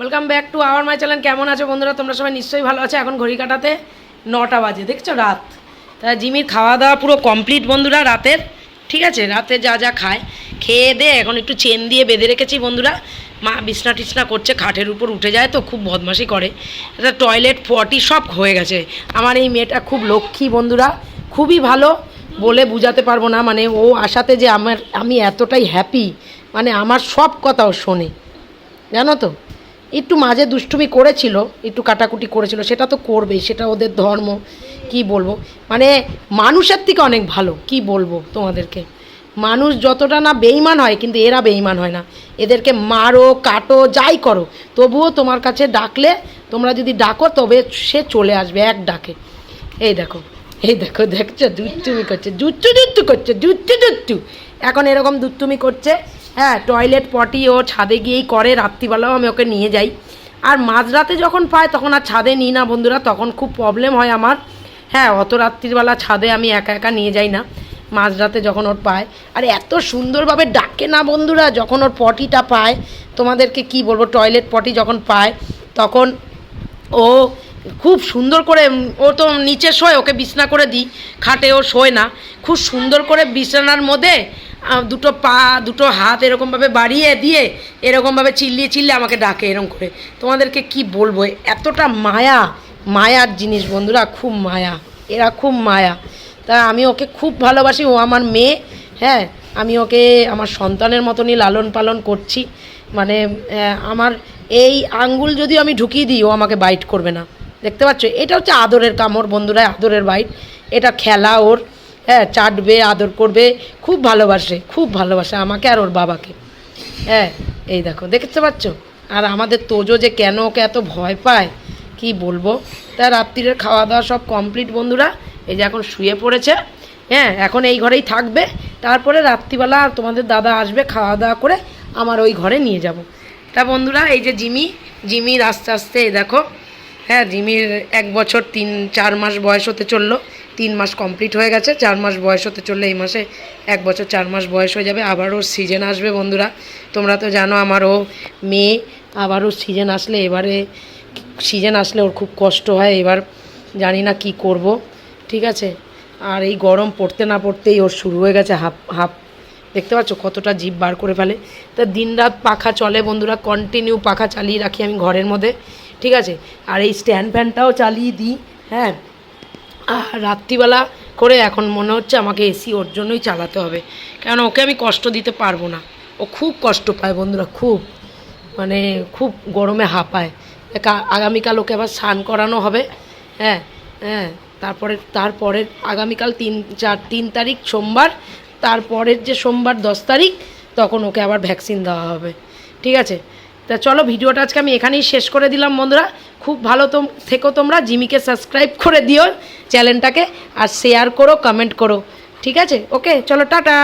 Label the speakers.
Speaker 1: Welcome back to our my channel কেমন আছো বন্ধুরা? তোমরা সবাই নিশ্চয়ই ভালো আছো। এখন ঘড়ি কাটাতে নটা বাজে। দেখছ? রাত। তা জিমির খাওয়া দাওয়া পুরো কমপ্লিট বন্ধুরা রাতের। ঠিক আছে? রাতে যা যা খায়। খেয়ে দে, এখন একটু চেন দিয়ে বেঁধে রেখেছি বন্ধুরা। মা বিছনা টিছনা করছে, খাটের উপর উঠে যায় তো, খুব বদমাশি করে। এটা টয়লেট পটি সব হয়ে গেছে। আমার এই মেয়েটা খুব লক্ষ্মী বন্ধুরা। খুবই ভালো বলে বুঝাতে পারব না। মানে ও আসাতে যে আমার, আমি এতটাই হ্যাপি মানে আমার সব কথাও শোনে। জানো তো? একটু মাঝে দুষ্টুমি করেছিল, একটু কাটাকুটি করেছিল, সেটা তো করবেই সেটা ওদের ধর্ম, কি বলব? মানে মানুষের থেকে অনেক ভালো, কি বলব তোমাদেরকে? মানুষ যতটা না বেইমান হয়, কিন্তু এরা বেইমান হয় না। এদেরকে মারো, কাটো, যাই করো, তবুও তোমার কাছে ডাকলে, তোমরা যদি ডাকো, তবে সে চলে আসবে এক ডাকে। এই দেখো এই দেখো, দেখছ, দুষ্টুমি করছে জুচ্চু জুচ্চু করছে জুচ্চু জুচ্চু এখন এরকম দুষ্টুমি করছে হ্যাঁ টয়লেট পটি ও ছাদে গিয়েই করে, রাত্রিবেলাও আমি ওকে নিয়ে যাই। আর মাঝরাতে যখন পায়, তখন আর ছাদে নিই না বন্ধুরা, তখন খুব প্রবলেম হয় আমার। হ্যাঁ অত রাত্রিবেলা ছাদে আমি একা একা নিয়ে যাই না, মাঝরাতে যখন ওর পায়। আর এত সুন্দরভাবে ডাকে না বন্ধুরা, যখন ওর পটিটা পায়, তোমাদেরকে কি বলব টয়লেট পটি যখন পায়, তখন ও খুব সুন্দর করে, ও তো নিচে শোয়, ওকে বিছনা করে দিই, খাটে ও শোয় না। খুব সুন্দর করে বিছানার মধ্যে দুটো পা, দুটো হাত এরকমভাবে বাড়িয়ে দিয়ে এরকমভাবে চিল্লিয়ে চিল্লিয়ে আমাকে ডাকে এরকম করে। তোমাদেরকে কি বলব? এতটা মায়া, মায়ার জিনিস বন্ধুরা, খুব মায়া। এরা খুব মায়া। তা আমি ওকে খুব ভালোবাসি, ও আমার মেয়ে হ্যাঁ? আমি ওকে আমার সন্তানের মতনই লালন পালন করছি। মানে আমার এই আঙ্গুল যদি আমি ঢুকিয়ে দিই, ও আমাকে বাইট করবে না। দেখতে পাচ্ছ? এটা হচ্ছে আদরের কামড় বন্ধুরা, আদরের বাইট এটা খেলা ওর। হ্যাঁ চাটবে, আদর করবে, খুব ভালোবাসে খুব ভালোবাসে আমাকে আর ওর বাবাকে। হ্যাঁ এই দেখো, দেখতে পাচ্ছ? আর আমাদের তোজো যে কেন ওকে এত ভয় পায়, কি বলব? তা রাত্রিরের খাওয়া দাওয়া সব কমপ্লিট বন্ধুরা, এই যে এখন শুয়ে পড়েছে। হ্যাঁ এখন এই ঘরেই থাকবে। তারপরে রাত্রিবেলা আর তোমাদের দাদা আসবে খাওয়া দাওয়া করে, আমার ওই ঘরে নিয়ে যাব। তা বন্ধুরা, এই যে জিমি জিমির আস্তে আস্তে, এই দেখো। হ্যাঁ জিমির এক বছর তিন, চার মাস বয়স হতে চলল। তিন মাস কমপ্লিট হয়ে গেছে, চার মাস বয়স হতে চললে এই মাসে এক বছর চার মাস বয়স হয়ে যাবে আবার ওর সিজন আসবে বন্ধুরা। তোমরা তো জানো আমার ও মেয়ে আবার ওর সিজন আসলে এবারে সিজন আসলে ওর খুব কষ্ট হয়, এবার জানি না কি করব, ঠিক আছে? আর এই গরম পড়তে না পড়তেই ওর শুরু হয়ে গেছে হাফ হাফ। দেখতে পাচ্ছ কতটা জিভ বার করে ফেলে। তা দিনরাত পাখা চলে বন্ধুরা কন্টিনিউ পাখা চালিয়ে রাখি আমি ঘরের মধ্যে, ঠিক আছে? আর এই স্ট্যান্ড ফ্যানটাও চালিয়ে দিই হ্যাঁ? রাত্রিবেলা করে এখন মনে হচ্ছে আমাকে এসি ওর জন্যই চালাতে হবে। কেন ওকে আমি কষ্ট দিতে পারব না। ও খুব কষ্ট পায় বন্ধুরা, খুব। মানে খুব গরমে হাঁপায়। আগামীকাল ওকে আবার স্নান করানো হবে। হ্যাঁ হ্যাঁ তারপরে, তারপরের আগামীকাল তিন, চার, তিন তারিখ সোমবার, তারপরের যে সোমবার দশ তারিখ, তখন ওকে আবার ভ্যাকসিন দেওয়া হবে। ঠিক আছে? তা চলো ভিডিওটা আজকে আমি এখানেই শেষ করে দিলাম, বন্ধুরা। খুব ভালো তো থেকো তোমরা, জিমিকে সাবস্ক্রাইব করে দিও চ্যানেলটাকে, আর শেয়ার করো কমেন্ট করো। ঠিক আছে? ওকে চলো, টাটা!